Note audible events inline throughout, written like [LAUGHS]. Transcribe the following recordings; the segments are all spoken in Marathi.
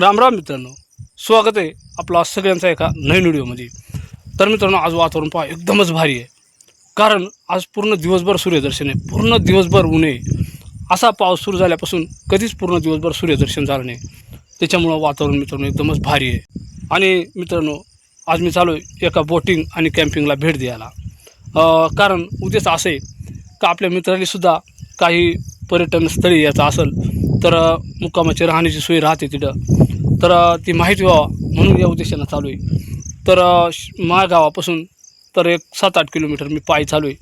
राम राम मित्रांनो. स्वागत आहे आपला सगळ्यांचा एका नवीन व्हिडिओमध्ये. तर मित्रांनो आज वातावरण पहा एकदमच भारी आहे. कारण आज पूर्ण दिवसभर सूर्यदर्शन आहे. पूर्ण दिवसभर ऊन आहे. असा पाऊस सुरू झाल्यापासून कधीच पूर्ण दिवसभर सूर्यदर्शन झालं नाही. त्याच्यामुळं वातावरण मित्रांनो एकदमच भारी आहे. आणि मित्रांनो आज मी चालू आहे एका बोटिंग आणि कॅम्पिंगला भेट द्यायला. कारण उद्याच असं आहे का आपल्या मित्रांनीसुद्धा काही पर्यटन स्थळी याचं असेल तर मुक्कामाची राहण्याची सोय राहते तिथं. तर ती माहिती व्हावा म्हणून या उद्देशानं चालू आहे. तर श- माझ्या गावापासून तर एक सात आठ किलोमीटर मी पायी चालू आहे.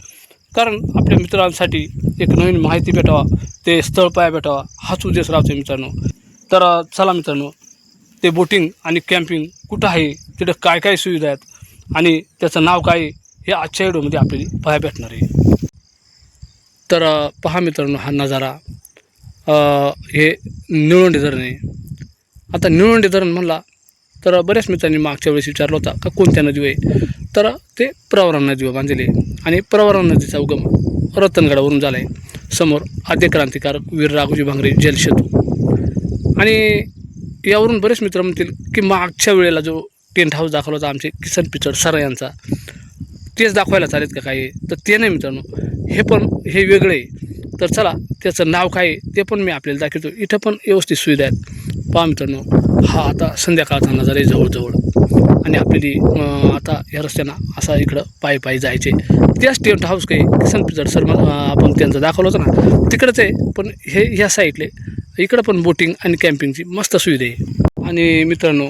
कारण आपल्या मित्रांसाठी एक नवीन माहिती भेटावा ते स्थळ पाया भेटावा हाच उद्देश राहतो मित्रांनो. तर चला मित्रांनो ते बोटिंग आणि कॅम्पिंग कुठं आहे तिथं काय काय सुविधा आहेत आणि त्याचं नाव काय आहे हे आजच्या व्हिडिओमध्ये आपल्याला पाहायला भेटणार आहे. तर पहा मित्रांनो हा नजारा. हे निळवंडे धरण आहे. आता निळवंडे धरण म्हणला तर बऱ्याच मित्रांनी मागच्या वेळेस विचारलं होता का कोणत्या नदी आहे? तर ते प्रवरण नदीवर बांधलेले आहे. आणि प्रवरण नदीचा उगम रतनगडावरून झाला आहे समोर आद्य क्रांतिकारक वीर राघोजी भांगरे जलसेतू आणि यावरून बरेच मित्र म्हणतील की मागच्या वेळेला जो टेंट हाऊस दाखवला होता आमचे किसन पिचड सर यांचा तेच दाखवायला चालेल का काय? तर ते नाही मित्रांनो. हे पण हे वेगळं आहे. तर चला त्याचं नाव काय आहे ते पण मी आपल्याला दाखवतो. इथं पण व्यवस्थित सुविधा आहेत. पहा मित्रांनो हा आता संध्याकाळचा नजारा आहे जवळजवळ. आणि आपल्याली आता या रस्त्यानं असा इकडं पायी पायी जायचे. त्याच टेंट हाऊस काही किसन पिचड सर आपण त्यांचं दाखवलं होतं ना तिकडंच आहे. पण हे ह्या साईडले इकडं पण बोटिंग आणि कॅम्पिंगची मस्त सुविधा आहे. आणि मित्रांनो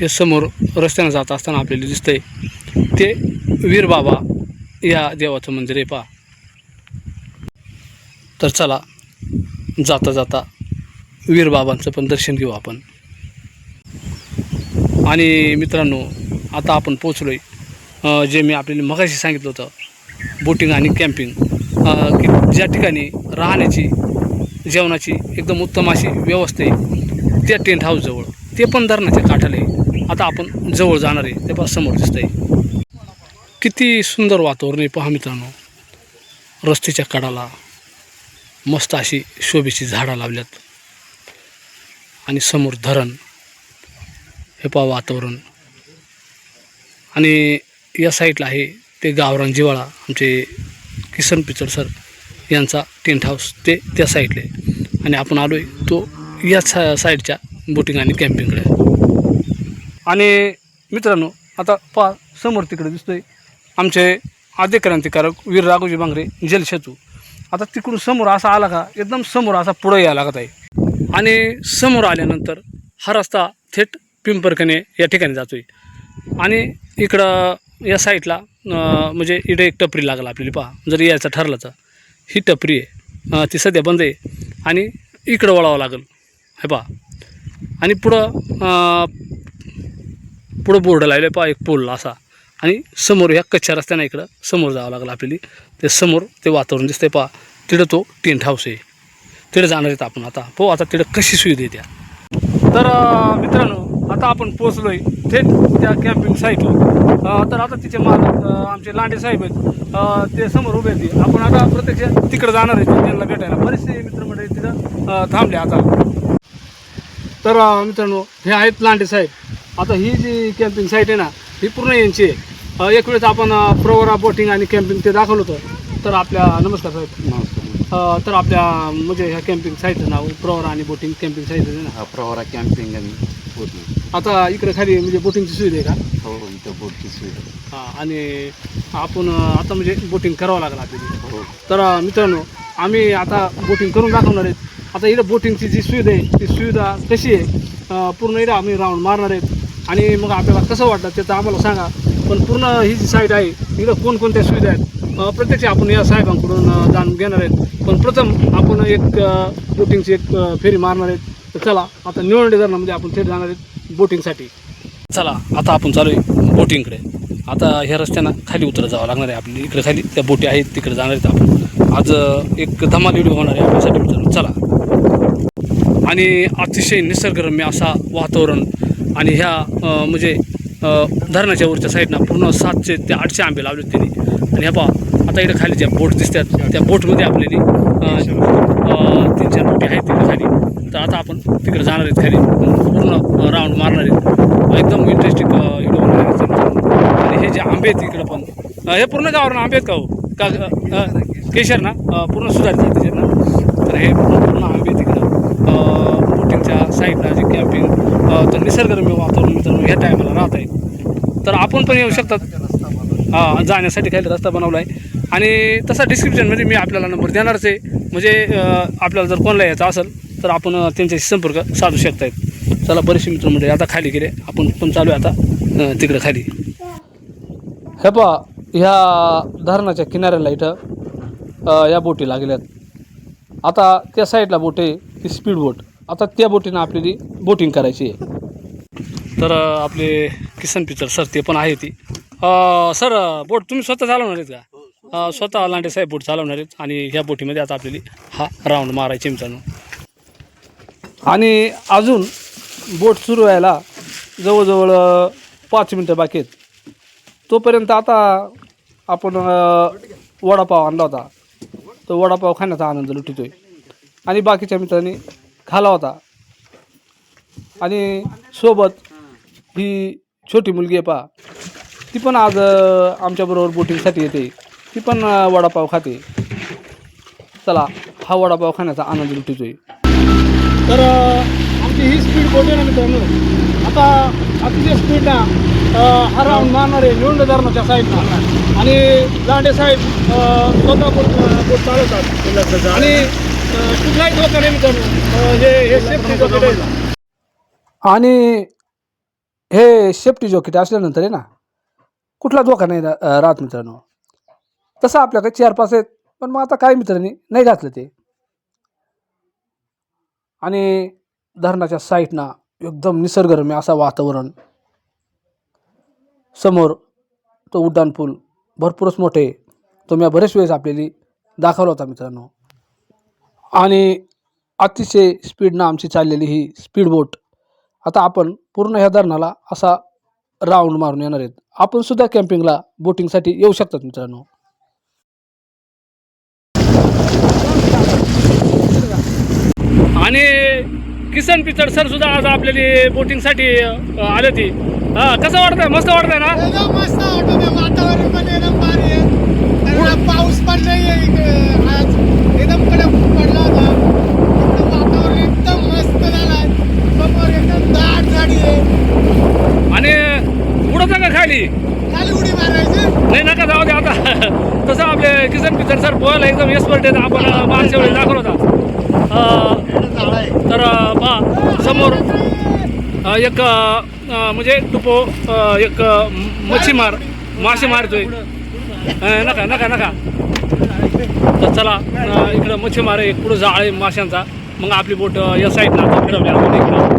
हे समोर रस्त्यानं जात असताना आपल्याला दिसतंय. ते वीर बाबा या देवाचं मंदिर आहे पहा. तर चला जाता जाता वीर बाबांचं पण दर्शन घेऊ आपण. आणि मित्रांनो आता आपण पोचलो आहे जे मी आपल्याला मगाशी सांगितलं होतं बोटिंग आणि कॅम्पिंग. की ज्या ठिकाणी राहण्याची जेवणाची एकदम उत्तम अशी व्यवस्था आहे त्या टेंट हाऊसजवळ. ते पण धरणाच्या काठाला आहे. आता आपण जवळ जाणार आहे. ते पहा समोर दिसतंय. किती सुंदर वातावरण आहे पहा मित्रांनो. रस्त्याच्या कडाला मस्त अशी शोभेची झाडं लावल्यात. आणि समोर धरण. हे पहा वातावरण. आणि या साईडला आहे ते गावरान जिवाळा. आमचे किसन पिचड सर यांचा टेंट हाऊस ते त्या साईडला आहे. आणि आपण आलो आहे तो या सा साईडच्या बोटिंग आणि कॅम्पिंगकडे आणि मित्रांनो आता पा समोर तिकडे दिसतोय आमचे आद्य क्रांतिकारक वीर राघोजी बांगरे जलशेतू आता तिकडून समोर असा आला का एकदम समोर असा पुढं यायला लागत आहे. आणि समोर आल्यानंतर हा रस्ता थेट पिंपरकने या ठिकाणी जातो आहे आणि इकडं या साईडला म्हणजे इकडे एक टपरी लागला आपल्याला पहा जर यायचं ठरलं तर. ही टपरी आहे. ती सध्या बंद आहे. आणि इकडं वळावं लागेल. हे पहा. आणि पुढं पुढं बोर्ड लावले पहा एक पोल असा. आणि समोर ह्या कच्च्या रस्त्यानं इकडं समोर जावं लागलं आपल्याला. ते समोर ते वातावरण दिसतंय पहा. तिथं तो टेंट हाऊस आहे. तिथं जाणार आहेत आपण आता. हो आता तिथं कशी सुविधा आहे त्या. तर मित्रांनो आता आपण पोचलो आहे थेट त्या कॅम्पिंग साईटवर तर आता तिचे मालक आमचे लांडे साहेब आहेत. ते समोर उभे आहेत. आपण आता प्रत्यक्ष तिकडं जाणार आहे. त्यांना भेटायला. बरेचसे मित्रमंडळी तिथं थांबले आता. तर मित्रांनो हे आहेत लांडे साहेब. आता ही जी कॅम्पिंग साईट आहे ना ही पूर्ण यांची आहे. एक वेळेस आपण प्रवरा बोटिंग आणि कॅम्पिंग ते दाखवलं होतं. तर आपल्या नमस्कार साहेब. अं, तर आपल्या म्हणजे ह्या कॅम्पिंग साईटचं नाव प्रवरा आणि बोटिंग कॅम्पिंग साईट आहे ना? प्रवारा कॅम्पिंग आणि बोटिंग आता इकडे खाली म्हणजे बोटिंगची सुविधा आहे का? हो इथं बोटची सुविधा हा, आणि आपण आता म्हणजे बोटिंग करावं लागेल आपल्याला. हो. तर मित्रांनो आम्ही आता बोटिंग करून दाखवणार आहेत. आता इकडं बोटिंगची जी सुविधा आहे ती सुविधा कशी आहे पूर्ण इकडं आम्ही राऊंड मारणार आहेत. आणि मग आपल्याला कसं वाटतं त्याचं आम्हाला सांगा. पण पूर्ण ही जी साईट आहे इकडं कोणकोणत्या सुविधा आहेत? प्रत्यक्ष आपण या साहेबांकडून जाणून घेणार आहेत. पण प्रथम आपण एक बोटिंगची एक फेरी मारणार आहेत. तर चला आता निवडणी धरणामध्ये आपण थेट जाणार आहेत बोटिंगसाठी. चला आता आपण चालू आहे बोटिंगकडे. आता ह्या रस्त्यानं खाली उतरत जावं लागणार आहे आपली. इकडे खाली त्या बोटी आहेत तिकडे जाणार आहेत आपण. आज एक धमाल व्हिडिओ होणार आहे आपल्यासाठी चला. आणि अतिशय निसर्गरम्य असा वातावरण आणि ह्या म्हणजे धरणाच्या वरच्या साईडनं पूर्ण सातशे ते आठशे आंबे लावले त्यांनी. आणि ह्या पहा आता इकडे खाली ज्या बोट दिसतात त्या बोटमध्ये आपल्याला तीन चार बोटी आहेत तिकडे खाली. तर आता आपण तिकडे जाणार आहेत खाली. पूर्ण राऊंड मारणार आहेत. एकदम इंटरेस्टिंग व्हिडिओ होणार आणि हे जे आंबे आहेत इकडं पण हे पूर्ण गावावर आंबे आहेत का हो? का केशर ना पूर्ण सुधारित जातीचे ना तर हे पूर्ण पूर्ण आंबे आहेत बोटिंगच्या साईडला जे कॅम्पिंग तर निसर्गरम्य वातावरण मित्रांनो ह्या टायमाला राहत आहे तर आपण पण येऊ शकतात. हां जाण्यासाठी काही रस्ता बनवला आहे आणि तसा डिस्क्रिप्शनमध्ये मी आपल्याला नंबर देणारच आहे. म्हणजे आपल्याला जर कोणाला यायचं असेल तर आपण त्यांच्याशी संपर्क साधू शकतायत. चला बरेचसे मित्र म्हणजे आता खाली गेले. आपण पण चालू आहे आता तिकडं खाली. हे पहा ह्या धरणाच्या किनाऱ्याला इथं या बोटी लागल्यात. आता त्या साईडला बोट आहे ती स्पीड बोट आता त्या बोटीनं आपल्याला बोटिंग करायची आहे. तर आपले किसन पिक्चर सर ते पण आहे ती. सर बोट तुम्ही स्वतः चालवणार आहेत का? स्वतः लांडे साहेब बोट चालवणार आहेत आणि ह्या बोटीमध्ये आता आपल्याला हा राऊंड मारायचे मित्रांनो. आणि अजून बोट सुरू व्हायला जवळजवळ पाच मिनटं बाकी आहेत. तोपर्यंत आता आपण वडापाव आणला होता. तो वडापाव खाण्याचा आनंद लुटितोय. आणि बाकीच्या मित्रांनी खाला होता. आणि सोबत ही छोटी मुलगी आहे पा ती पण आज आमच्याबरोबर बोटिंगसाठी येते. ती पण वडापाव खाते. चला हा वडापाव खाण्याचा आनंद लुटितोय. तर आमची ही स्पीड बोट आहे ना मित्रांनो. आता अतिशय स्पीडना हा राऊंड मारणार आहे निवंड धरणाच्या साईडला आणि लांडे साहेब स्वतः बोट बोट चालवतात. आणि कुठलाही धोका नाही मित्रांनो हे हे सेफ्टी जॉकेट आहे आणि हे सेफ्टी जॉकेट असल्यानंतर आहे ना कुठला धोका नाही रा- राहत मित्रांनो. तसं आपल्याकडे चार पाच आहेत पण मग आता काय मित्रांनी नाही घातलं ते. आणि धरणाच्या साईडना एकदम निसर्गरम्य असा वातावरण. समोर तो उड्डाणपूल भरपूरच मोठे. तो मी बरेच वेळेस आपल्याला दाखवला होता मित्रांनो. आणि अतिशय स्पीडनं आमची चाललेली ही स्पीड बोट आता आपण पूर्ण ह्या धरणाला असा राऊंड मारून येणार आहेत. आपण सुद्धा कॅम्पिंगला बोटिंगसाठी येऊ शकतात मित्रांनो. आणि किसन पिचड सर सुद्धा आज आपल्याला बोटिंगसाठी आले ती. हा कसं वाटतंय? मस्त वाटतंय ना? एकदम मस्त वाटत आहे वातावरण पण एकदम भारी आहे. पाऊस पण नाही आहे इकडे आज एकदम कडक पडला होता एकदम वातावरण एकदम मस्त झालं आहे समोर एकदम दाट झाडी आहे आणि पुढं मारायची. नाही नका जाऊ दे आता. तसं आपले किसन पिचड सर पोहायला एकदम एक्सपर्ट आहेत. आपण मागच्या वेळेस दाखवला होता. अं, तर पहा समोर एक म्हणजे टुपो एक मच्छीमार मासे मारतोय. नका नका नका. तर चला इकडं मच्छीमार आहे पुढं जाळ आहे माशांचा. मग आपली बोट या साईडला फिरवली आपण. इकडं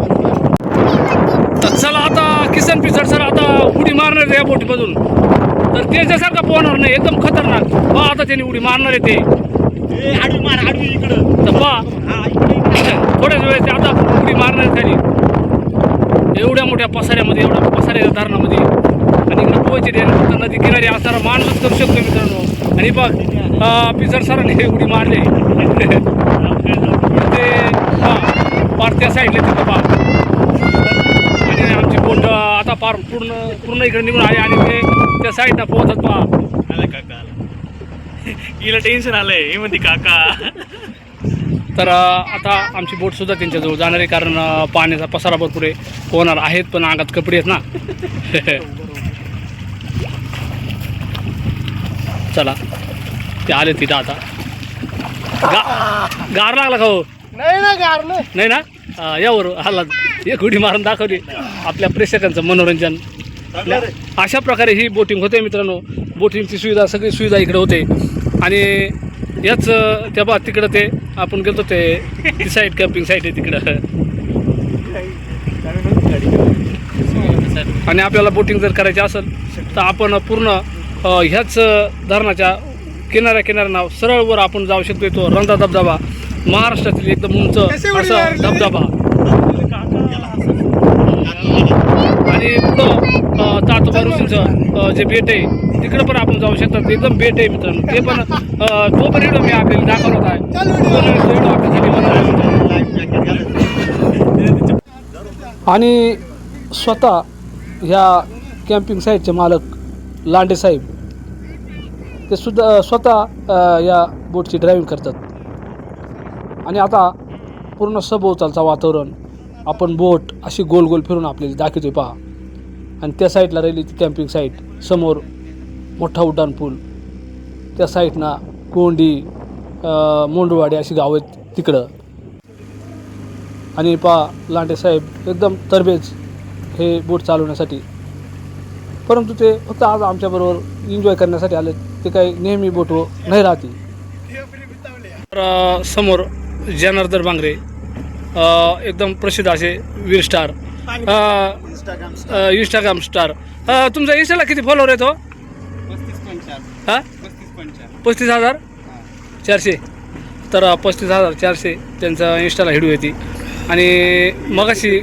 तर चला आता किसन पिचड सर उडी मारणार आहे या बोटीमधून. तर त्याच्यासारखा पोहणार नाही एकदम खतरनाक. पहा आता त्यांनी उडी मारणार आहे ते. तर पहा. थोड्याच वेळेस आता उडी मारणार आहेत खाली एवढ्या मोठ्या पसाऱ्यामध्ये एवढ्या पसाऱ्याच्या धरणामध्ये. आणि इकडे पोहायची फक्त नदी किनारी असणारा माणूसच करू शकतो मित्रांनो. आणि बघ पिचर सरांनी उडी मारली. ते हा पार त्या साईडला तिथं पहा. आता पार पूर्ण पूर्ण इकडे निघून आली आणि ते त्या साईडला पोहोचत पहा. आला काका हिला टेन्शन आलंय. हे म्हणते काका. तर आता आमची बोट सुद्धा त्यांच्याजवळ जाणार आहे कारण पाण्याचा पसारा भरपूर आहे. पोहणार आहेत पण अंगात कपडे आहेत ना. [LAUGHS] चला. ते आले तिथं आता. गा गार लागला का हो? नाही ना गार नाही ना? यावर आला एक उडी मारून दाखवली आपल्या प्रेक्षकांचं मनोरंजन. अशा प्रकारे ही बोटिंग होते मित्रांनो. बोटिंगची सुविधा सगळी सुविधा इकडे होते. आणि याच त्या बा तिकडं ते आपण गेलो ते ती साईड कॅम्पिंग साईड आहे तिकडं. आणि आपल्याला बोटिंग जर करायची असेल तर आपण पूर्ण ह्याच धरणाच्या किनाऱ्या किनाऱ्यांना सरळ वर आपण जाऊ शकतो. तो रंधा धबधबा. महाराष्ट्रातील एकदम उंच असा? धबधबा. आणि अं, तातोबा ऋषींचं जे बेट आहे तिकडं पण आपण जाऊ शकतात. एकदम बेट आहे मित्रांनो. ते पण तो पण व्हिडिओ. मी आपल्याला तो बनवला आहे. आणि स्वतः ह्या कॅम्पिंग साईटचे मालक लांडे साहेब ते सुद्धा स्वतः या बोटची ड्रायव्हिंग करतात. आणि आता पूर्ण सभोवतालचा वातावरण आपण बोट अशी गोल गोल फिरून आपल्याला दाखवते पहा. आणि त्या साईडला राहिली ती कॅम्पिंग साईट समोर मोठा उड्डाण पूल. त्या साईडना कोंडी मोंडवाडी अशी गावं आहेत तिकडं. आणि पा लांडे साहेब एकदम तरबेज हे बोट चालवण्यासाठी. परंतु ते फक्त आज आमच्याबरोबर एन्जॉय करण्यासाठी आले ते काही नेहमी बोट नाही राहते. तर समोर जनार्दन बांगरे एकदम प्रसिद्ध असे वीर स्टार. इंस्टाग्राम स्टार तुमचा इंस्टाला किती फॉलोअर आहे तो? पस्तीस हजार? चारशे. तर पस्तीस हजार चारशे त्यांचा इंस्टाला हिडू येते. आणि मगाशी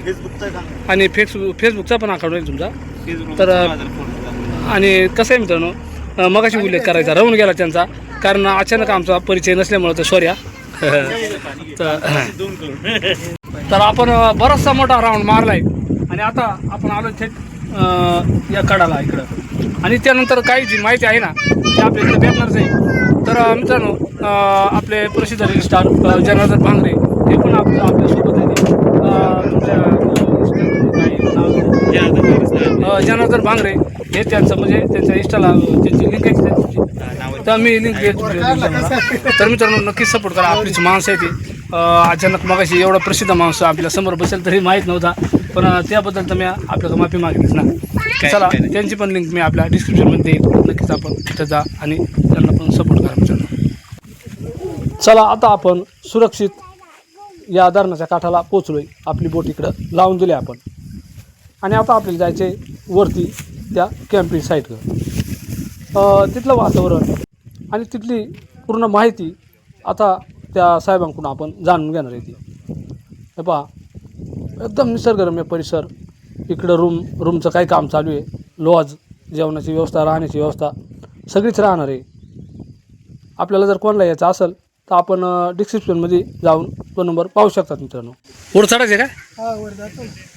आणि फेसबुक फेसबुकचा पण अकाउंट आहे तुमचा. तर आणि कसं आहे मित्रांनो? मगाशी उल्लेख करायचा. राहून गेला त्यांचा. कारण अचानक आमचा परिचय नसल्यामुळं तर सॉरी हा. [LAUGHS] तर आपण बराचसा मोठा राऊंड मारलाय. आणि आता आपण आलो थेट या कडाला इकडं. आणि त्यानंतर काही जी माहिती आहे ना ती आपल्या इकडे भेटणारच आहे तर मित्रांनो आपले प्रसिद्ध रील स्टार जनार्दन भांगरे हे पण आपल्या आपल्यासोबत आहे जनार्दन भांगरे हे त्यांचं म्हणजे त्यांच्या इष्टाला त्यांची लिंक आहे त्यांची? तर मी लिंक देतो तर मित्रांनो नक्कीच सपोर्ट करा. आपलीच माणसं आहे ती अचानक मगाशी एवढा प्रसिद्ध माणूस आपल्यासमोर बसेल तरी माहीत नव्हता. पण त्याबद्दल तर मी आपल्याला माफी मागितलीच ना. चला त्यांची पण लिंक मी आपल्या डिस्क्रिप्शनमध्ये नक्कीच आपण तिथं जा आणि त्यांना पण सपोर्ट करा मित्रांनो. चला आता आपण सुरक्षित या धरणाच्या काठाला पोचलोय आपली बोट इकडं लावून दिली आपण. आणि आता आपल्याला जायचं आहे वरती त्या कॅम्पिंग साईटवर तिथलं वातावरण आणि तिथली पूर्ण माहिती आता त्या साहेबांकडून आपण जाणून घेणार आहे ती. हे पहा एकदम निसर्गरम्य परिसर. इकडं रूम रूमचं काही काम चालू आहे. लॉज जेवणाची व्यवस्था राहण्याची व्यवस्था सगळीच राहणार आहे. आपल्याला जर कोणाला यायचं असेल तर आपण डिस्क्रिप्शनमध्ये जाऊन तो नंबर पाहू शकतात मित्रांनो. वर चढायचे काय हा.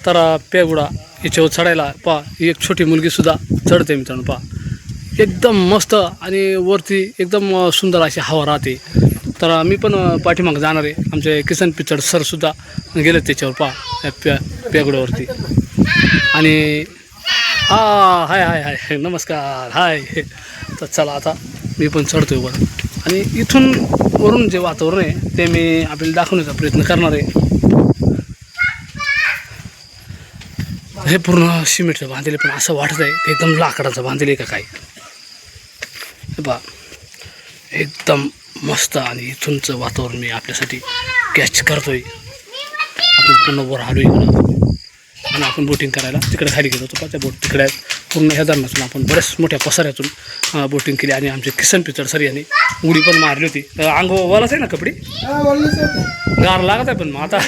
तर पेगुडा याच्यावर चढायला पा एक छोटी मुलगीसुद्धा चढते मित्रांनो पा एकदम मस्त आणि वरती एकदम सुंदर अशी हवा राहते. तर मी पण पाठीमागं जाणार आहे. आमचे किसन पिचड सरसुद्धा गेले त्याच्यावर पा या प्या पेगड्यावरती आणि हा हाय हाय हाय नमस्कार हाय. तर चला आता मी पण चढतोय वर आणि इथून वरून जे वातावरण आहे ते मी आपल्याला दाखवण्याचा प्रयत्न करणार आहे. हे पूर्ण सिमेंटचं बांधलेलं पण असं वाटत आहे एकदम लाकडाचं बांधले का काय? हे पहा एकदम मस्त आणि इथूनचं वातावरण मी आपल्यासाठी कॅच करतोय. आपण पूर्ण वर आलो इकडं आणि आपण बोटिंग करायला तिकडे खाली गेलो होतो त्या बोट तिकडे पूर्ण ह्या धरणातून आपण बऱ्याच मोठ्या पसाऱ्यातून बोटिंग केली आणि आमचे किसन पिचड सर यांनी उडी पण मारली होती. अंग वलाच आहे ना कपडे. गार लागत आहे पण मग आता.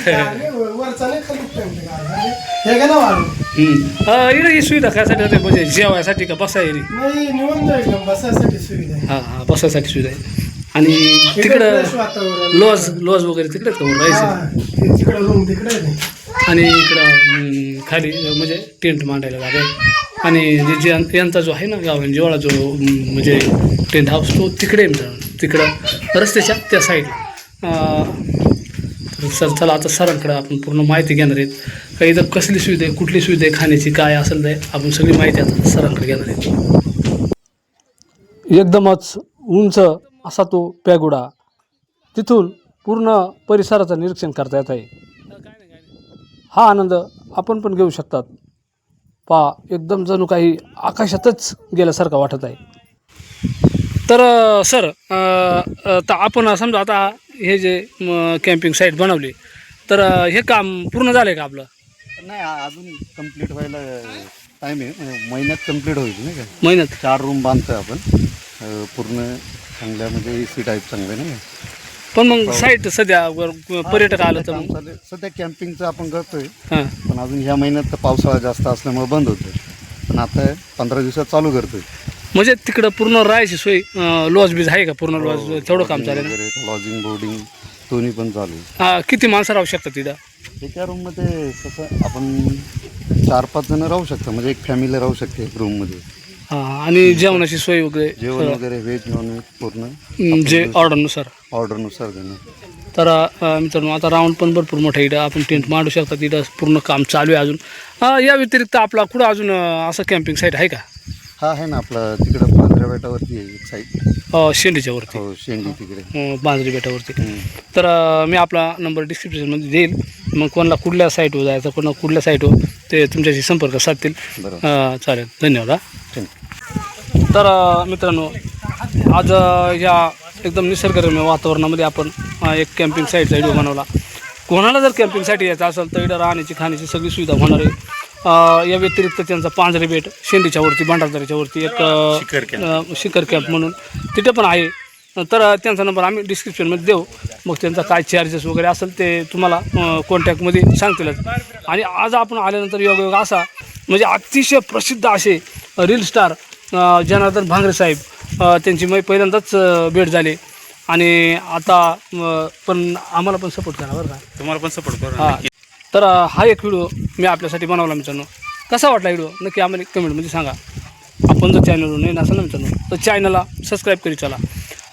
नाही. हे ना. अ, ही सुविधा कशासाठी होते म्हणजे जेवायसाठी का बसायला नाही निवंत एकदम बसायसाठी सुविधा आहे हां हां बसायसाठी सुविधा आहे आणि इकडे तिकडं fresh वातावरण लॉज लॉज वगैरे वर राहायचं हा, ते तिकडे रूम तिकडे आहे. आणि इकडं हम्म, खाली अ, म्हणजे टेंट मांडायला लागेल आणि जे जे यांचा जो आहे ना गावन जेवढा जो म्हणजे टेंट हाऊस तो तिकडे आहे मित्रांनो. तिकडं रस्त्याच्या त्या साईडला सर चला आता सरांकडे आपण पूर्ण माहिती घेणार आहेत. का इथं कसली सुविधा आहे कुठली सुविधा आहे खाण्याची काय असेल ते आपण सगळी माहिती आता सरांकडे घेणार आहेत. एकदमच उंच असा तो पॅगोडा तिथून पूर्ण परिसराचं निरीक्षण करता येत आहे. हा आनंद आपण पण घेऊ शकतात. पा एकदम जणू काही आकाशातच गेल्यासारखं वाटत आहे. तर सर तर आपण समजा आता हे जे कॅम्पिंग साईट बनवली तर हे काम पूर्ण झालं आहे का आपलं? नाही अजून कंप्लीट व्हायला टाईम आहे. महिन्यात कंप्लीट होईल नाही का? महिन्यात? चार रूम बांधतोय आपण. पूर्ण चांगल्या म्हणजे ए सी टाईप चांगले नाही का? पण मग साईट सध्या वर- पर्यटक आलं तर मग. सध्या कॅम्पिंगचं आपण करतोय. हां. पण अजून ह्या महिन्यात तर पावसाळा जास्त असल्यामुळे बंद होतोय. पण आता पंधरा दिवसात चालू करतोय. म्हणजे तिकडं पूर्ण राहायची सोय लॉज बीज आहे का पूर्ण लॉज तेवढं काम चालेल ना? लॉजिंग बोर्डिंग दोन्ही पण चालू आहे. हा, किती माणसं राहू शकतात तिथं? एका रूममध्ये कसं आपण चार पाच जण राहू शकतात म्हणजे एक फॅमिली राहू शकते एक रूममध्ये हां आणि जेवणाची सोय वगैरे? जेवण वगैरे व्हेज नॉन व्हेज पूर्ण हं, जे ऑर्डरनुसार ऑर्डरनुसार देणं. तर अ, मित्रांनो आता राऊंड पण भरपूर मोठा आहे इथं. आपण टेंट मांडू शकता तिथं. पूर्ण काम चालू आहे अजून. अ, या व्यतिरिक्त आपला कुठं अजून अ, असं कॅम्पिंग साईट आहे का? हा आहे ना आपला तिकडं पांढऱ्या बेटावरती आहे एक साईड अ, शेंडीच्या वरती. हो शेंडी तिकडे. अ, बांजरी बेटावरती. तर अ, मी आपला नंबर डिस्क्रिप्शनमध्ये देईल. मग कोणाला कुठल्या साईटवर जायचं कोणाला कुठल्या साईटवर ते तुमच्याशी संपर्क साधतील. बरोबर. अ, चालेल. धन्यवाद हा. तर अ, मित्रांनो आज अ, या एकदम निसर्गरम्य वातावरणामध्ये आपण अ, एक कॅम्पिंग साईटचा व्हिडिओ बनवला. कोणाला जर कॅम्पिंगसाठी यायचं असेल तर इथं राहण्याची खाण्याची सगळी सुविधा होणार आहे. या व्यतिरिक्त त्यांचा पांजरे बेट शेंडीच्या वरती भांडारदऱ्याच्या वरती एक शिखर कॅम्प. म्हणून. तिथे पण आहे. तर त्यांचा नंबर आम्ही डिस्क्रिप्शनमध्ये देऊ. मग त्यांचा काय चार्जेस वगैरे असेल ते तुम्हाला कॉन्टॅक्टमध्ये सांगतीलच आणि आज आपण आल्यानंतर योगायोग असा म्हणजे अतिशय प्रसिद्ध असे रील स्टार जनार्दन भांगरे साहेब त्यांची मै पहिल्यांदाच भेट झाली. आणि आता पण आम्हाला पण सपोर्ट करा बरं का. तुम्हाला पण सपोर्ट करू हां. तर हा एक व्हिडिओ मी आपल्यासाठी बनवला मित्रांनो. कसा वाटला व्हिडिओ नक्की आम्हाला कमेंटमध्ये सांगा. आपण जर चॅनलवर नाही नसेल ना मित्रांनो तर चॅनलला सबस्क्राईब करी चला.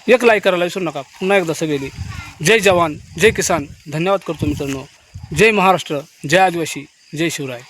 एक लाईक करायला विसरू नका. पुन्हा एकदा सगळी जय जवान जय किसान. धन्यवाद करतो मित्रांनो. जय महाराष्ट्र जय आदिवासी जय शिवराय.